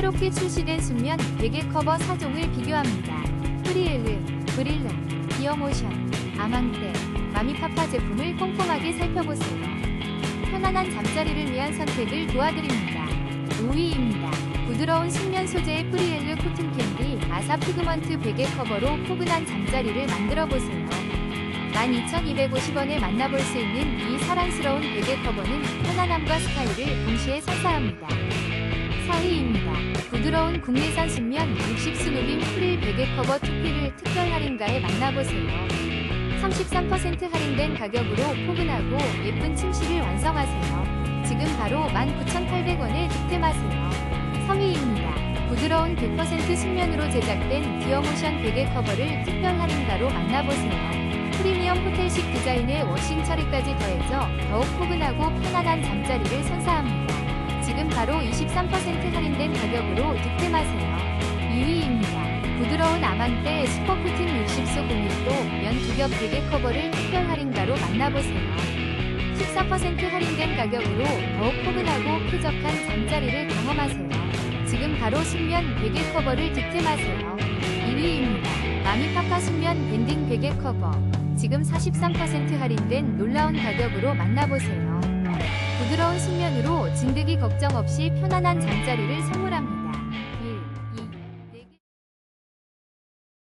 새롭게 출시된 순면 베개 커버 4종을 비교합니다. 프리엘르, 브릴라, 디어모션, 아망떼, 마미파파 제품을 꼼꼼하게 살펴보세요. 편안한 잠자리를 위한 선택을 도와드립니다. 5위입니다. 부드러운 순면 소재의 프리엘르 코튼 캔디 아사 피그먼트 베개 커버로 포근한 잠자리를 만들어 보세요. 12,250원에 만나볼 수 있는 이 사랑스러운 베개 커버는 편안함과 스타일을 동시에 선사합니다. 4위입니다. 부드러운 국내산 순면 60수 누빔 프릴 베개 커버 투피를 특별 할인가에 만나보세요. 33% 할인된 가격으로 포근하고 예쁜 침실을 완성하세요. 지금 바로 19,800원에 득템하세요. 3위입니다. 부드러운 100% 순면으로 제작된 디어모션 베개 커버를 특별 할인가로 만나보세요. 프리미엄 호텔식 디자인의 워싱 처리까지 더해져 더욱 포근하고 편안한 잠자리를 선사합니다. 지금 바로 23% 할인된 가격으로 득템하세요. 2위입니다. 부드러운 아만떼 슈퍼코튼 60소 공유도 면 두겹 베개 커버를 특별 할인가로 만나보세요. 14% 할인된 가격으로 더욱 포근하고 쾌적한 잠자리를 경험하세요. 지금 바로 순면 베개 커버를 득템하세요. 1위입니다. 마미파파 순면 밴딩 베개 커버. 지금 43% 할인된 놀라운 가격으로 만나보세요. 부드러운 순면으로 진드기 걱정 없이 편안한 잠자리를 선물합니다.